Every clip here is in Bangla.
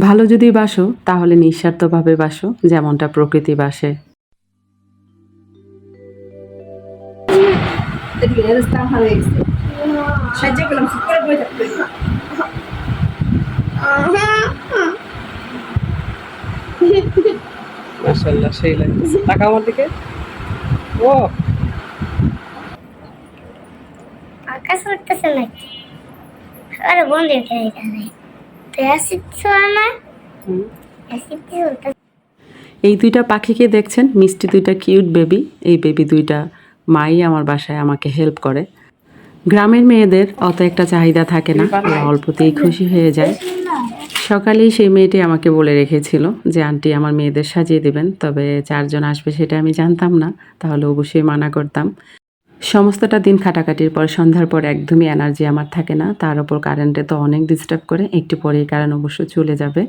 ভালো যদি বাসো তাহলে নিঃস্বার্থভাবে বাসো যেমনটা প্রকৃতি বাসে। সেই লাগছে টাকা আমার দিকে। ও। আকাশ উঠতেছে নাকি? আরে বন্ধু এখানে। এই দুইটা পাখিকে দেখছেন? মিষ্টি দুইটা কিউট বেবি, এই বেবি দুইটা মাই আমার বাসায় আমাকে হেল্প করে। গ্রামের মেয়েদের অত একটা চাহিদা থাকে না অল্পতেই খুশি হয়ে যায়। সকালেই সেই মেয়েটি আমাকে বলে রেখেছিল যে, আন্টি, আমার মেয়েদের সাজিয়ে দেবেন, তবে চারজন আসবে সেটা আমি জানতাম না, তাহলে অবশ্যই মানা করতাম। সমস্তটা দিন খাটাখাটির পর, সন্ধ্যার পর একদমই এনার্জি আমার থাকে না। তার উপর কারেন্টে তো অনেক ডিস্টার্ব করে, একটু পরেই কারেন্ট অবশ্য চলে যাবে।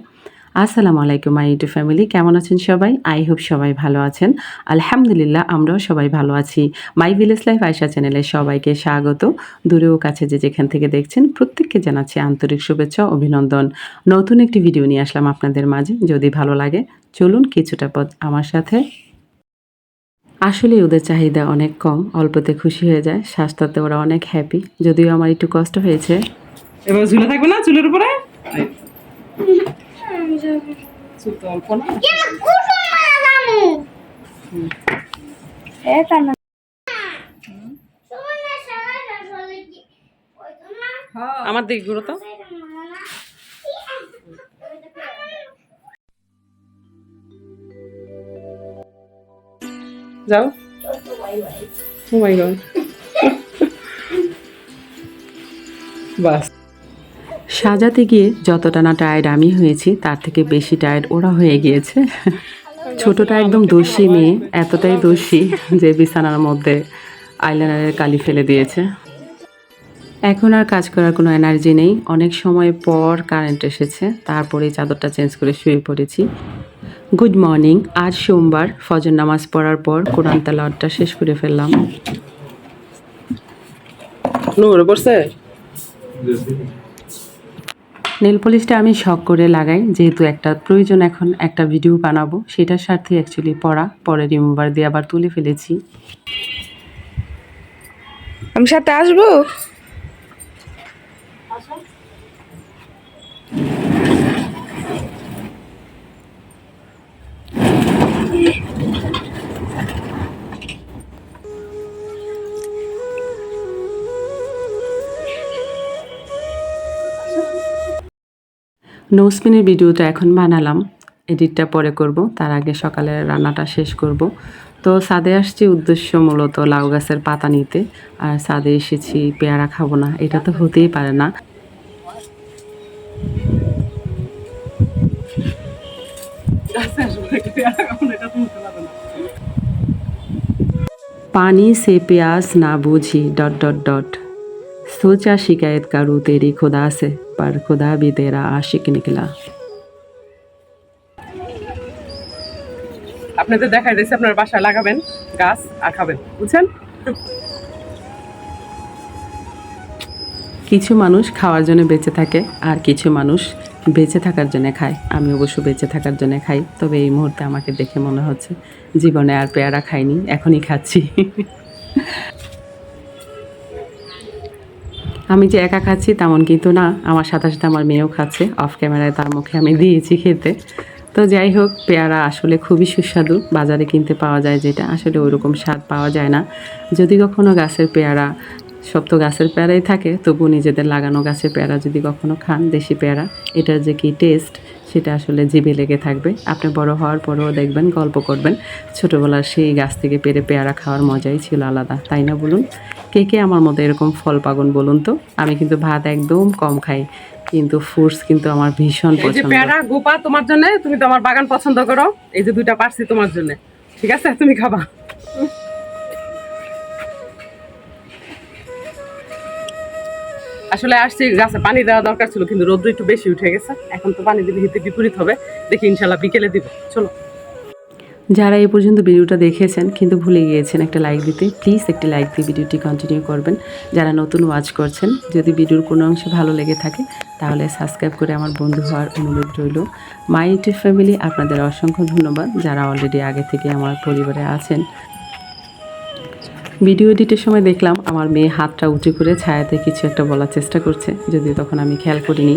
আসসালামু আলাইকুম মাই ইউটিউব ফ্যামিলি কেমন আছেন সবাই? আই হোপ সবাই ভালো আছেন। আলহামদুলিল্লাহ, আমরাও সবাই ভালো আছি। মাই ভিলেজ লাইফ আয়সা চ্যানেলে সবাইকে স্বাগত। দূরেও কাছে যে যেখান থেকে দেখছেন, প্রত্যেককে জানাচ্ছি আন্তরিক শুভেচ্ছা, অভিনন্দন। নতুন একটি ভিডিও নিয়ে আসলাম আপনাদের মাঝে। যদি ভালো লাগে, চলুন কিছুটা পথ আমার সাথে আসলে ওদের চাহিদা অনেক কম অল্পতে খুশি হয়ে যায় স্বাস্থ্যতে ওরা অনেক হ্যাপি যদিও আমার একটু কষ্ট হয়েছে। এবার ঝুলে থাকবে না চুলের উপরে? আমার দিক ঘুরো তো। যাও। মাই গড বাস। সাজাতে গিয়ে যতটা না টায়ার্ড আমি হয়েছি, তার থেকে বেশি টায়ার্ড ওরা হয়ে গিয়েছে। ছোটটা একদম দোষী মেয়ে, এতটাই দোষী যে বিছানার মধ্যে আইলাইনারের কালি ফেলে দিয়েছে। এখন আর কাজ করার কোনো এনার্জি নেই। অনেক সময় পর কারেন্ট এসেছে তারপরে চাদরটা চেঞ্জ করে শুয়ে পড়েছি। গুড মর্নিং আজ সোমবার ফজর নামাজ পড়ার পর কোরআন তালাওয়াতটা শেষ করে ফেললাম। নেল পলিশটা আমি শখ করে লাগাই যেহেতু একটা প্রয়োজন এখন একটা ভিডিও বানাবো সেটার স্বার্থে অ্যাকচুয়ালি পড়া পরে রিমুভার দিয়ে আবার তুলে ফেলেছি। আমি সাথে আসব? নোসপিনের ভিডিওটা এখন বানালাম। এডিটটা পরে করব, তার আগে সকালে রান্নাটা শেষ করব। তো সাদে আসছি উদ্দেশ্য মূলত লাউ গাছের পাতা নিতে। আর সাদে এসেছি, পেয়ারা খাব না, এটা তো হতেই পারে না। পানি, সে পেঁয়াজ, না বুঝি, ডট ডট ডট। सोचा शिकायत करूँ तेरी खुदा से पर खुदा भी तेरा आशिक निकला আপনাদের দেখা দিয়েছে আপনার বাসায় লাগাবেন গাছ আর খাবেন বুঝছেন কিছু মানুষ খাওয়ার জন্য বেঁচে থাকে আর কিছু মানুষ বেঁচে থাকার জন্য খায় আমি অবশ্য বেঁচে থাকার জন্য খাই তবে এই মুহূর্তে আমাকে দেখে মনে হচ্ছে জীবনে আর পেয়ারা খাইনি এখনই খাচ্ছি আমি যে একা খাচ্ছি তেমন কিন্তু না। আমার সাথে সাথে আমার মেয়েও খাচ্ছে। অফ ক্যামেরায় তার মুখে আমি দিয়েছি খেতে। তো যাই হোক, পেয়ারা আসলে খুবই সুস্বাদু। বাজারে কিনতে পাওয়া যায় যেটা। আসলে ওইরকম স্বাদ পাওয়া যায় না। যদি কখনো গাছের পেয়ারা, সব তো গাছের পেয়ারাই থাকে। তবু নিজেদের লাগানো গাছের পেয়ারা যদি কখনো খান, দেশি পেয়ারা, এটার যে কি টেস্ট সেটা আসলে জিভে লেগে থাকবে। আপনি বড় হওয়ার পরেও দেখবেন, গল্প করবেন। ছোটোবেলার সেই গাছ থেকে পেরে পেয়ারা খাওয়ার মজাই ছিল আলাদা। তাই না বলুন? কে কে আমার মতো এরকম ফল পাগন বলুন তো? আমি কিন্তু ভাত একদম কম খাই কিন্তু ফ্রুটস কিন্তু আমার ভীষণ পছন্দ। পেয়ারা গোপা তোমার জন্য তুমি তো আমার বাগান পছন্দ করো। এই যে দুইটা পারছি তোমার জন্য। ঠিক আছে তুমি খাবা। আসলে আসছি গাছে পানি দেওয়া দরকার ছিল কিন্তু রোদ্র একটু বেশি উঠে গেছে। এখন তো পানি দিলে হিতে বিপরীত হবে। দেখি ইনশাল্লাহ বিকেলে দিব। চলো। যারা এই পর্যন্ত ভিডিওটা দেখেছেন কিন্তু ভুলে গিয়েছেন একটা লাইক দিতে প্লিজ একটি লাইক দিয়ে ভিডিওটি কন্টিনিউ করবেন। যারা নতুন ওয়াচ করছেন, যদি ভিডিওর কোনো অংশে ভালো লেগে থাকে, তাহলে সাবস্ক্রাইব করে আমার বন্ধু হওয়ার অনুরোধ রইল। মাই ইউটিউব ফ্যামিলি আপনাদের অসংখ্য ধন্যবাদ। যারা অলরেডি আগে থেকে আমার পরিবারে আছেন ভিডিও এডিটের সময় দেখলাম আমার মেয়ে হাতটা উঁচু করে ছায়াতে কিছু একটা বলার চেষ্টা করছে, যদিও তখন আমি খেয়াল করিনি।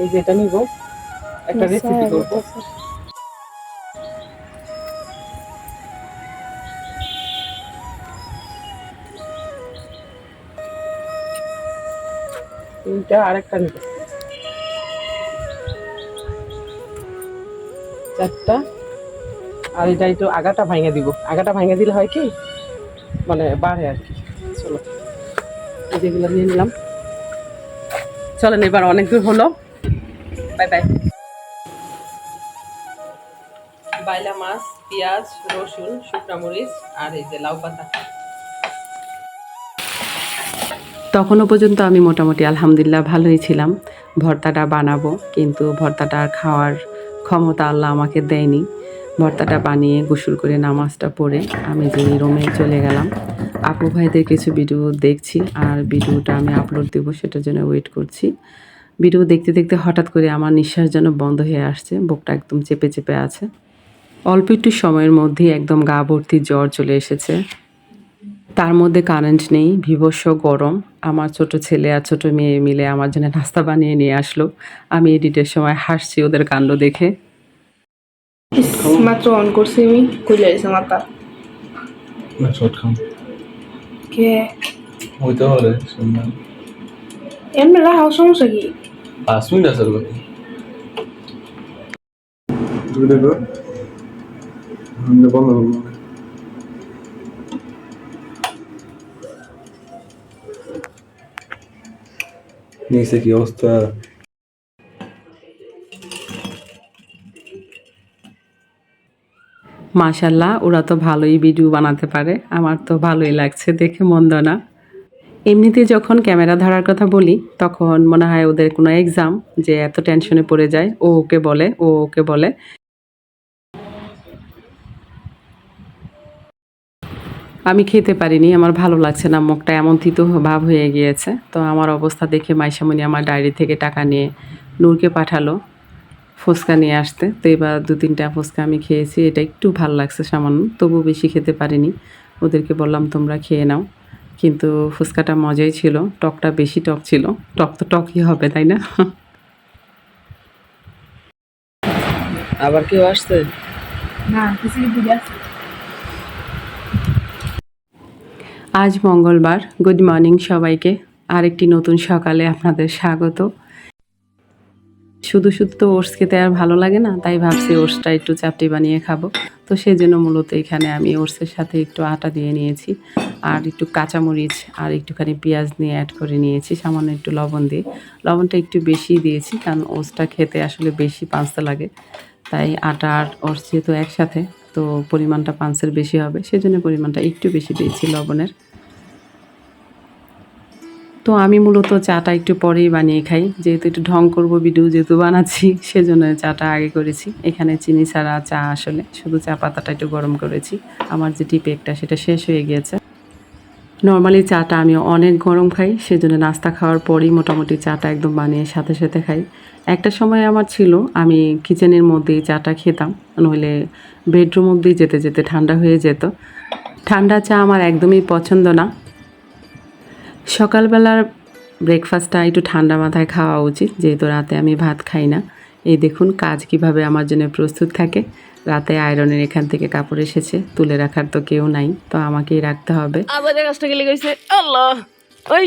এই যে এটা নিব একটা রেসিপি করব। এইটা আরেকটা নিব। চারটা। আর এটা একটু আগাটা ভাঙে দিব। আগাটা ভাঙে দিলে হয় কি? মানে বাড়ে আর কি। চলো। এই যেগুলো নিয়ে নিলাম। চলেন এবার অনেক দূর হলো। বাই বাই বাইলা মাছ পেঁয়াজ রসুন শুকনা মরিচ আর এই যে লাউ পাতা। তখনও পর্যন্ত আমি মোটামুটি আলহামদুলিল্লাহ ভালোই ছিলাম। ভর্তাটা বানাবো কিন্তু ভর্তাটা আর খাওয়ার ক্ষমতা আল্লাহ আমাকে দেয়নি। ভর্তাটা বানিয়ে গোসল করে নামাজটা পড়ে আমি যে রুমে চলে গেলাম। আপু ভাইদের কিছু ভিডিও দেখছি আর ভিডিওটা আমি আপলোড দেবো সেটার জন্য ওয়েট করছি। ভিডিও দেখতে দেখতে হঠাৎ করে আমার নিঃশ্বাস যেন বন্ধ হয়ে আসছে বুকটা একদম চেপে চেপে আছে। অল্প একটু সময়ের মধ্যেই একদম গা ভর্তি জ্বর চলে এসেছে। তার মধ্যে কারেন্ট নেই বিভৎস গরম। আমার ছোট ছেলে আর ছোট মেয়ে মিলে আমার জন্য নাস্তা বানিয়ে নিয়ে আসলো। আমি এডিটের সময় হাসছি ওদের কাণ্ড দেখে। মাত্র অন করছি আমি কইলে এসে মাথা। না শর্ট খাম কে? বন্ধ করব নিচে কি অবস্থা? মাশাল্লাহ ওরা তো ভালোই ভিডিও বানাতে পারে। আমার তো ভালোই লাগছে দেখে মন্দ না। এমনিতে যখন ক্যামেরা ধরার কথা বলি, তখন মনে হয় ওদের কোনো এক্সাম যে এত টেনশনে পড়ে যায়, ও ওকে বলে, ও ওকে বলে। আমি খেতে পারিনি, আমার ভালো লাগছে না, মুখটা এমন তিতো ভাব হয়ে গিয়েছে। তো আমার অবস্থা দেখে মাইশামণি আমার ডায়েরি থেকে টাকা নিয়ে নূরকে পাঠালো, ফুচকা নিয়ে আসতে। তো এবার দু তিনটা ফুচকা আমি খেয়েছি, এটা একটু ভালো লাগছে সামান্য তবু বেশি খেতে পারিনি। ওদেরকে বললাম, তোমরা খেয়ে নাও। কিন্তু ফুচকাটা মজাই ছিল টকটা বেশি টক ছিল। টক তো টকই হবে তাই না? আবার কেউ আসছে? না আজ মঙ্গলবার। গুড মর্নিং সবাইকে। আরেকটি নতুন সকালে আপনাদের স্বাগত। শুধু শুধু তো ওটস খেতে আর ভালো লাগে না, তাই ভাবছি ওটসটা একটু চাপটি বানিয়ে খাব। তো সেই জন্য মূলত এখানে আমি ওটসের সাথে একটু আটা দিয়ে নিয়েছি, আর একটু কাঁচামরিচ আর একটুখানি পেঁয়াজ নিয়ে অ্যাড করে নিয়েছি, সামান্য একটু লবণ দিয়ে। লবণটা একটু বেশি দিয়েছি, কারণ ওটসটা খেতে আসলে বেশি পাঁচতে লাগে। তাই আটা আর ওটস যেহেতু একসাথে, তো পরিমাণটা পাঁচের বেশি হবে, সেজন্য পরিমাণটা একটু বেশি দিয়েছি লবণের। তো আমি মূলত চাটা একটু পরেই বানিয়ে খাই। যেহেতু একটু ঢং করব, ভিডিও যেহেতু বানাচ্ছি, সেজন্য চাটা আগে করেছি। এখানে চিনি ছাড়া চা আসলে, শুধু চা পাতাটা একটু গরম করেছি। আমার যে টিপেকটা সেটা শেষ হয়ে গিয়েছে। নর্মালি চাটা আমি অনেক গরম খাই, সেজন্য নাস্তা খাওয়ার পরই মোটামুটি চাটা একদম বানিয়ে সাথে সাথে খাই। একটা সময় আমার ছিল, আমি কিচেনের মধ্যেই চাটা খেতাম, নইলে বেডরুম অবধি যেতে যেতে ঠান্ডা হয়ে যেত। ঠান্ডা চা আমার একদমই পছন্দ না। সকালবেলার ব্রেকফাস্টটা একটু ঠান্ডা মাথায় খাওয়া উচিত, যেহেতু রাতে আমি ভাত খাই না। এই দেখুন কাজ কীভাবে আমার জন্য প্রস্তুত থাকে। রাতে আয়রনের এখান থেকে কাপড় এসেছে, তুলে রাখার তো কেউ নাই, তো আমাকেই রাখতে হবে। আমাদের কাজটা গেলে গেছে আল্লাহ! ওই